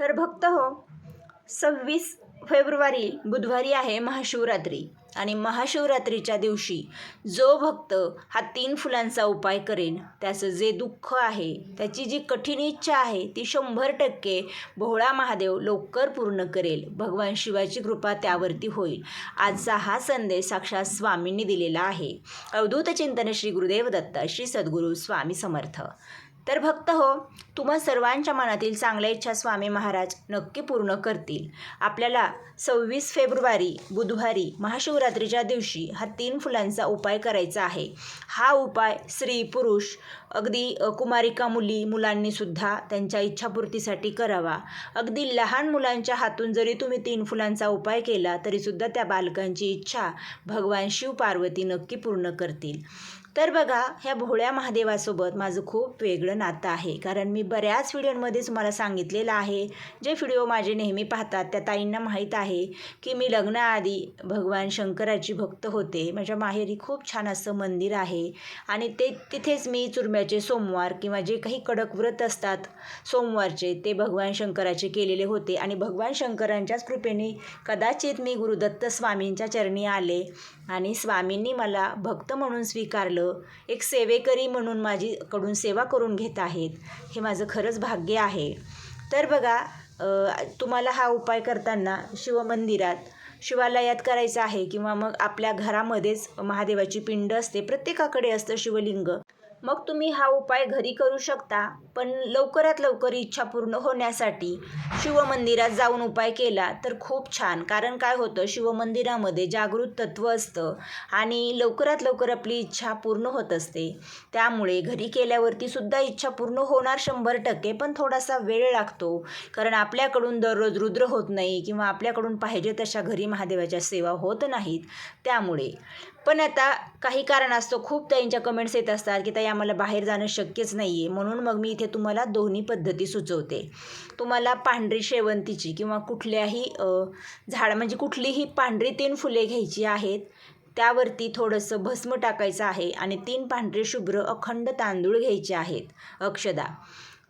तर भक्त हो सव्वीस फेब्रुवारी बुधवारी आहे महाशिवरात्री. आणि महाशिवरात्रीच्या दिवशी जो भक्त हा तीन फुलांचा उपाय करेन त्याचं जे दुःख आहे त्याची जी कठीण इच्छा आहे ती शंभर टक्के भोळा महादेव लवकर पूर्ण करेल. भगवान शिवाची कृपा त्यावरती होईल. आजचा हा संदेश साक्षात स्वामींनी दिलेला आहे. अवधूत चिंतन श्री गुरुदेव दत्त श्री सद्गुरू स्वामी समर्थ. तर भक्त हो तुम्हा सर्वांच्या मनातील चांगल्या इच्छा स्वामी महाराज नक्की पूर्ण करतील. आपल्याला सव्वीस फेब्रुवारी बुधवारी महाशिवरात्रीच्या दिवशी हा तीन फुलांचा उपाय करायचा आहे. हा उपाय स्त्री पुरुष अगदी कुमारिका मुली मुलांनीसुद्धा त्यांच्या इच्छापूर्तीसाठी करावा. अगदी लहान मुलांच्या हातून जरी तुम्ही तीन फुलांचा उपाय केला तरीसुद्धा त्या बालकांची इच्छा भगवान शिव पार्वती नक्की पूर्ण करतील. तर बघा ह्या भोळ्या महादेवासोबत माझं खूप वेगळं नातं आहे. कारण मी बऱ्याच व्हिडिओमध्ये तुम्हाला सांगितलेलं आहे. जे व्हिडिओ माझे नेहमी पाहतात त्या ताईंना माहीत आहे की मी लग्नाआधी भगवान शंकराची भक्त होते. माझ्या माहेरी खूप छान असं मंदिर आहे. आणि ते तिथेच मी चुरम्याचे सोमवार किंवा जे काही कडक व्रत असतात सोमवारचे ते भगवान शंकराचे केलेले होते. आणि भगवान शंकरांच्याच कृपेने कदाचित मी गुरुदत्त स्वामींच्या चरणी आले आणि स्वामींनी मला भक्त म्हणून स्वीकारलं. एक सेवेकरी म्हणून माझीकडून सेवा करून घेत आहेत. हे माझं खरंच भाग्य आहे. तर बघा तुम्हाला हा उपाय करताना शिवमंदिरात शिवालयात करायचं आहे किंवा मग आपल्या घरामध्येच महादेवाची पिंड असते प्रत्येकाकडे असतं शिवलिंग. मग तुम्ही हा उपाय घरी करू शकता पण लवकरात लवकर इच्छा पूर्ण होण्यासाठी शिवमंदिरात जाऊन उपाय केला तर खूप छान. कारण काय होतं शिवमंदिरामध्ये जागृत तत्व असतं आणि लवकरात लवकर आपली इच्छा पूर्ण होत असते. त्यामुळे घरी केल्यावरती सुद्धा इच्छा पूर्ण होणार शंभर टक्के पण थोडासा वेळ लागतो. कारण आपल्याकडून दररोज रुद्र होत नाही किंवा आपल्याकडून पाहिजे तशा घरी महादेवाच्या सेवा होत नाहीत. त्यामुळे पण आता काही कारणास्तव खूप ताईंच्या कमेंट्स येत असतात की ताई आम्हाला बाहेर जाणं शक्यच नाही आहे म्हणून मग मी इथे तुम्हाला दोन्ही पद्धती सुचवते. तुम्हाला पांढरी शेवंतीची किंवा कुठल्याही झाड म्हणजे कुठलीही पांढरी तीन फुले घ्यायची आहेत. त्यावरती थोडंसं भस्म टाकायचं आहे आणि तीन पांढरे शुभ्र अखंड तांदूळ घ्यायचे आहेत अक्षदा.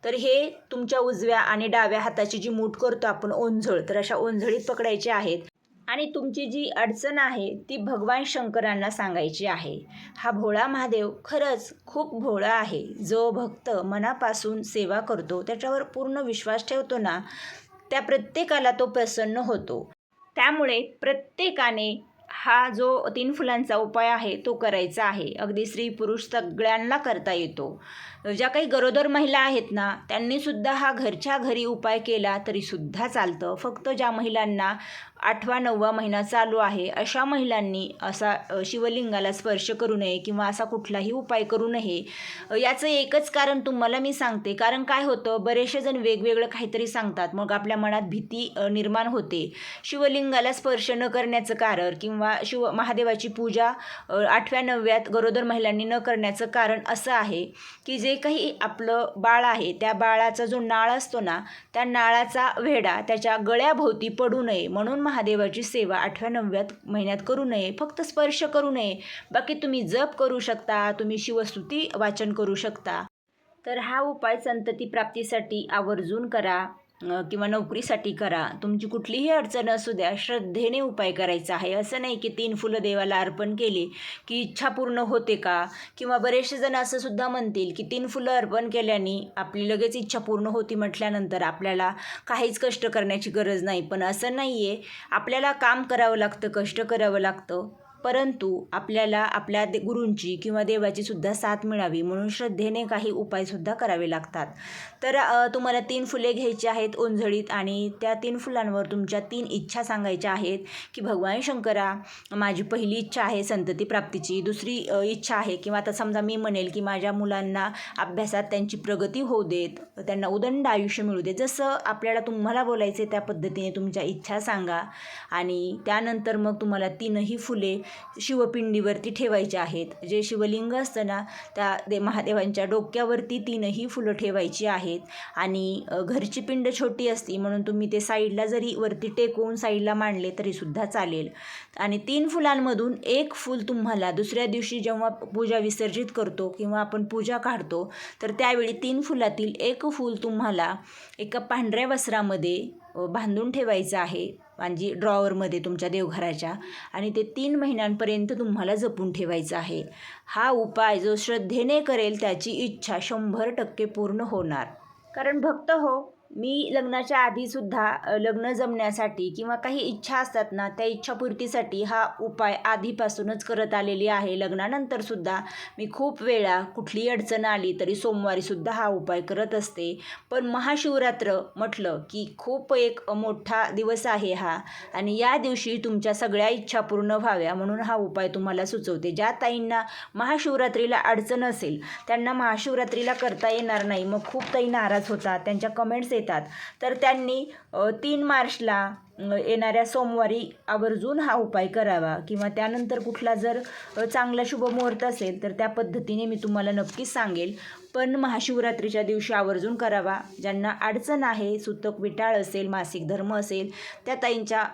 तर हे तुमच्या उजव्या आणि डाव्या हाताची जी मूठ करतो आपण ओंझळ तर अशा ओंझळीत पकडायचे आहेत. आणि तुमची जी अडचण आहे ती भगवान शंकरांना सांगायची आहे. हा भोळा महादेव खरंच खूप भोळा आहे. जो भक्त मनापासून सेवा करतो त्याच्यावर पूर्ण विश्वास ठेवतो ना त्या प्रत्येकाला तो प्रसन्न होतो. त्यामुळे प्रत्येकाने हा जो तीन फुलांचा उपाय आहे तो करायचा आहे. अगदी स्त्री पुरुष सगळ्यांना करता येतो. ज्या काही गरोदर महिला आहेत ना त्यांनीसुद्धा हा घरच्या घरी उपाय केला तरीसुद्धा चालतं. फक्त ज्या महिलांना आठवा नववा महिना चालू आहे अशा महिलांनी असा शिवलिंगाला स्पर्श करू नये किंवा असा कुठलाही उपाय करू नये. याचं एकच कारण तुम्हाला मी सांगते. कारण काय होतं बरेचसे जण वेगवेगळं काहीतरी सांगतात. मग आपल्या मनात भीती निर्माण होते. शिवलिंगाला स्पर्श न करण्याचं कारण किंवा शिव महादेवाची पूजा आठव्या नवव्यात गरोदर महिलांनी न करण्याचं कारण असं आहे की जे काही आपलं बाळ आहे त्या बाळाचा जो नाळ असतो ना त्या नाळाचा वेढा त्याच्या गळ्याभोवती पडू नये. म्हणून महादेवाची सेवा आठव्या नवव्यात महिन्यात करू नये. फक्त स्पर्श करू नये. बाकी तुम्ही जप करू शकता तुम्ही शिवस्तुती वाचन करू शकता. तर हा उपाय संतती प्राप्तीसाठी आवर्जून करा. किंवा नोकरीसाठी करा. तुमची कुठलीही अडचण असू द्या श्रद्धेने उपाय करायचा आहे. असं नाही की तीन फुलं देवाला अर्पण केली की इच्छा पूर्ण होते का? किंवा बरेचसे जण असं सुद्धा म्हणतील की तीन फुलं अर्पण केल्याने आपली लगेच इच्छा पूर्ण होती म्हटल्यानंतर आपल्याला काहीच कष्ट करण्याची गरज नाही. पण असं नाही आहे आपल्याला काम करावं लागतं कष्ट करावं लागतं. परंतु आपल्याला आपल्या दे गुरूंची किंवा देवाची सुद्धा साथ मिळावी म्हणून श्रद्धेने काही उपायसुद्धा करावे लागतात. तर तुम्हाला तीन फुले घ्यायची आहेत ओंझळीत आणि त्या तीन फुलांवर तुमच्या तीन इच्छा सांगायच्या आहेत की भगवान शंकरा माझी पहिली इच्छा आहे संतती प्राप्तीची दुसरी इच्छा आहे किंवा आता समजा मी म्हणेल की माझ्या मुलांना अभ्यासात त्यांची प्रगती होऊ देत त्यांना उदंड आयुष्य मिळू दे जसं आपल्याला तुम्हाला बोलायचे त्या पद्धतीने तुमच्या इच्छा सांगा. आणि त्यानंतर मग तुम्हाला तीनही फुले शिवपिंडीवरती ठेवायचे आहेत. जे शिवलिंग असतं ना त्या दे महादेवांच्या डोक्यावरती तीनही फुलं ठेवायची आहेत. आणि घरची पिंड छोटी असती म्हणून तुम्ही ते साईडला जरी वरती टेकवून साईडला मांडले तरीसुद्धा चालेल. आणि तीन फुलांमधून एक फूल तुम्हाला दुसऱ्या दिवशी जेव्हा पूजा विसर्जित करतो किंवा आपण पूजा काढतो तर त्यावेळी तीन फुलातील एक फूल तुम्हाला एका पांढऱ्या वस्त्रामध्ये बांधून ठेवायचं आहे म्हणजे ड्रॉवरमध्ये तुमच्या देवघराच्या. आणि ते तीन महिन्यांपर्यंत तुम्हाला जपून ठेवायचं आहे. हा उपाय जो श्रद्धेने करेल त्याची इच्छा शंभर टक्के पूर्ण होणार. कारण भक्त हो मी लग्नाच्या आधीसुद्धा लग्न जमण्यासाठी किंवा काही इच्छा असतात ना त्या इच्छापूर्तीसाठी हा उपाय आधीपासूनच करत आलेली आहे. लग्नानंतरसुद्धा मी खूप वेळा कुठलीही अडचण आली तरी सोमवारीसुद्धा हा उपाय करत असते. पण महाशिवरात्र म्हटलं की खूप एक मोठा दिवस आहे हा आणि या दिवशी तुमच्या सगळ्या इच्छा पूर्ण व्हाव्या म्हणून हा उपाय तुम्हाला सुचवते. ज्या ताईंना महाशिवरात्रीला अडचण असेल त्यांना महाशिवरात्रीला करता येणार नाही. मग खूप ताई नाराज होतात त्यांच्या कमेंट्स येतात. तर त्यांनी तीन मार्चला येणाऱ्या सोमवारी आवर्जून हा उपाय करावा किंवा त्यानंतर कुठला जर चांगला चांगला शुभमुहूर्त असेल तर त्या पद्धतीने मी तुम्हाला नक्कीच सांगेल. पण महाशिवरात्रीच्या दिवशी आवर्जून करावा. ज्यांना अडचण आहे सुतक विटाळ असेल मासिक धर्म असेल त्या ताईंच्या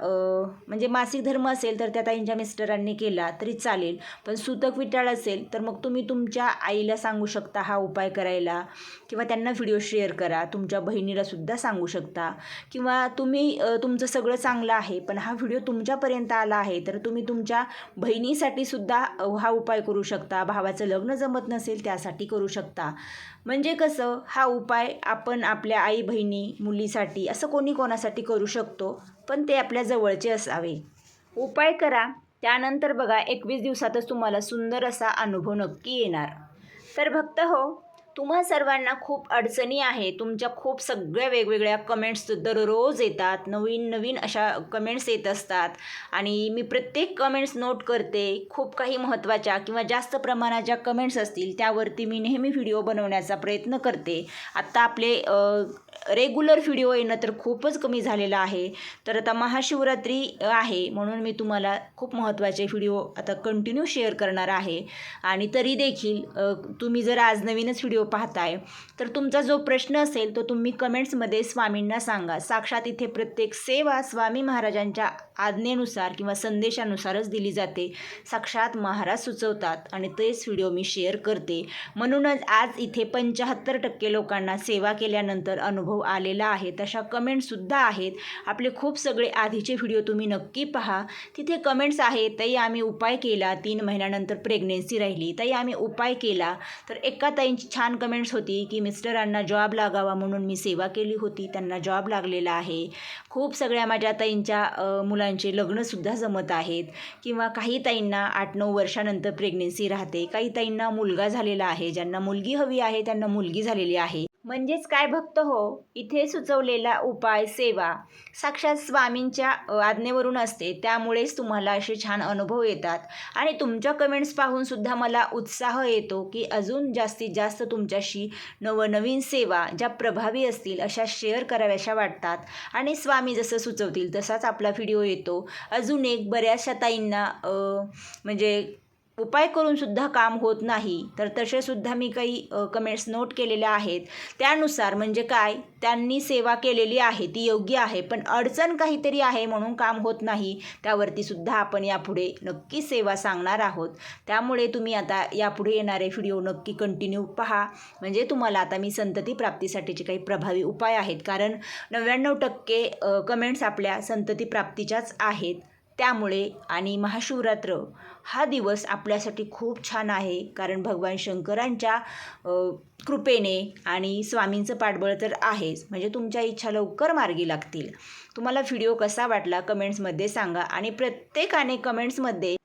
म्हणजे मासिक धर्म असेल तर त्या ताईंच्या मिस्टरांनी केला तरी चालेल. पण सुतक विटाळ असेल तर मग तुम्ही तुमच्या आईला सांगू शकता हा उपाय करायला. किंवा त्यांना व्हिडिओ शेअर करा. तुमच्या बहिणीलासुद्धा सांगू शकता. किंवा तुम्ही तुमचं सगळं चांगलं आहे पण हा व्हिडिओ तुमच्यापर्यंत आला आहे तर तुम्ही तुमच्या बहिणीसाठी सुद्धा हा उपाय करू शकता. भावाचं लग्न जमत नसेल त्यासाठी करू शकता. म्हणजे कसं हा उपाय आपण आपल्या आई बहिणी मुलीसाठी असं कोणी कोणासाठी करू शकतो पण ते आपल्या जवळचे असावे. उपाय करा त्यानंतर बघा एकवीस दिवसातच तुम्हाला सुंदर असा अनुभव नक्की येणार. तर भक्त हो तुम्हा सर्वांना खूप अडचणी आहे. तुमच्या खूप सगळ्या वेगवेगळ्या कमेंट्स दररोज येतात. नवीन नवीन अशा कमेंट्स येत असतात. आणि मी प्रत्येक कमेंट्स नोट करते. खूप काही महत्त्वाच्या किंवा जास्त प्रमाणात ज्या कमेंट्स असतील त्यावरती मी नेहमी व्हिडिओ बनवण्याचा प्रयत्न करते. आत्ता आपले रेग्युलर व्हिडिओ येणं तर खूपच कमी झालेलं आहे. तर आता महाशिवरात्री आहे म्हणून मी तुम्हाला खूप महत्त्वाचे व्हिडिओ आता कंटिन्यू शेअर करणार आहे. आणि तरी देखील तुम्ही जर आज नवीनच व्हिडिओ पाहताय. तर तुमचा जो प्रश्न असेल तो तुम्ही कमेंट्समध्ये स्वामींना सांगा. साक्षात इथे प्रत्येक सेवा स्वामी महाराजांच्या आज्ञेनुसार किंवा संदेशानुसारच दिली जाते. साक्षात महाराज सुचवतात आणि तेच व्हिडिओ मी शेअर करते. म्हणूनच आज इथे पंच्याहत्तर टक्के लोकांना सेवा केल्यानंतर अनुभव आलेला आहे. तशा कमेंट्ससुद्धा आहेत. आपले खूप सगळे आधीचे व्हिडिओ तुम्ही नक्की पहा. तिथे कमेंट्स आहेत ताई आम्ही उपाय केला. तीन महिन्यानंतर प्रेग्नेन्सी राहिली. ताई आम्ही उपाय केला. तर एका ताईंची छान कमेंट्स होती की मिस्टरांना जॉब लागावा म्हणून मी सेवा केली होती. त्यांना जॉब लागलेला आहे. खूप सगळ्या माझ्या ताईंच्या मुलांचे लग्नसुद्धा जमत आहेत. किंवा काही ताईंना आठ नऊ वर्षानंतर प्रेग्नेन्सी राहते. काही ताईंना मुलगा झालेला आहे. ज्यांना मुलगी हवी आहे त्यांना मुलगी झालेली आहे. म्हणजेच काय भक्त हो? इथे सुचवलेला उपाय सेवा. साक्षात स्वामींच्या आज्ञेवरून असते. त्यामुळेच तुम्हाला असे छान अनुभव येतात. आणि तुमच्या कमेंट्स पाहून सुद्धा मला उत्साह येतो की अजून जास्तीत जास्त तुमच्याशी नवनवीन सेवा ज्या प्रभावी असतील अशा शेअर कराव्याशा वाटतात. आणि स्वामी जसं सुचवतील तसाच आपला व्हिडिओ येतो. अजून एक बऱ्याचशा ताईंना म्हणजे उपाय करूनसुद्धा काम होत नाही तर तसेसुद्धा मी काही कमेंट्स नोट केलेल्या आहेत. त्यानुसार म्हणजे काय? त्यांनी सेवा केलेली आहे ती योग्य आहे पण अडचण काहीतरी आहे म्हणून काम होत नाही. त्यावरती सुद्धा आपण यापुढे नक्की सेवा सांगणार आहोत. त्यामुळे तुम्ही आता यापुढे येणारे व्हिडिओ नक्की कंटिन्यू पहा. म्हणजे तुम्हाला आता मी संतती प्राप्तीसाठीचे काही प्रभावी उपाय आहेत. कारण नव्याण्णव टक्के कमेंट्स आपल्या संतती प्राप्तीच्याच आहेत. त्यामुळे आणि महाशिवरात्र हा दिवस आपल्यासाठी खूप छान आहे. कारण भगवान शंकरांच्या कृपेने आणि स्वामींचं पाठबळ तर आहेच. म्हणजे तुमच्या इच्छा लवकर मार्गी लागतील. तुम्हाला व्हिडिओ कसा वाटला कमेंट्समध्ये सांगा आणि प्रत्येकाने कमेंट्समध्ये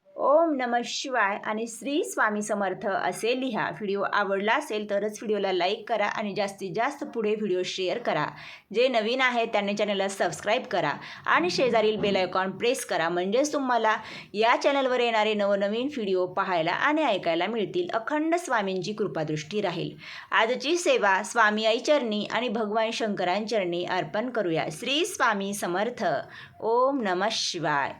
ओम नम शिवाय आणि श्री स्वामी समर्थ असे लिहा. व्हिडिओ आवडला असेल तरच व्हिडिओला लाईक करा आणि जास्तीत जास्त पुढे व्हिडिओ शेअर करा. जे नवीन आहे त्यांनी चॅनलला सबस्क्राईब करा आणि शेजारील बेल आयकॉन प्रेस करा. म्हणजेच तुम्हाला या चॅनलवर येणारे नवनवीन व्हिडिओ पाहायला आणि ऐकायला मिळतील. अखंड स्वामींची कृपादृष्टी राहील. आजची सेवा स्वामी आई चरणी आणि भगवान शंकरांचरणी अर्पण करूया. श्री स्वामी समर्थ. ओम नम शिवाय.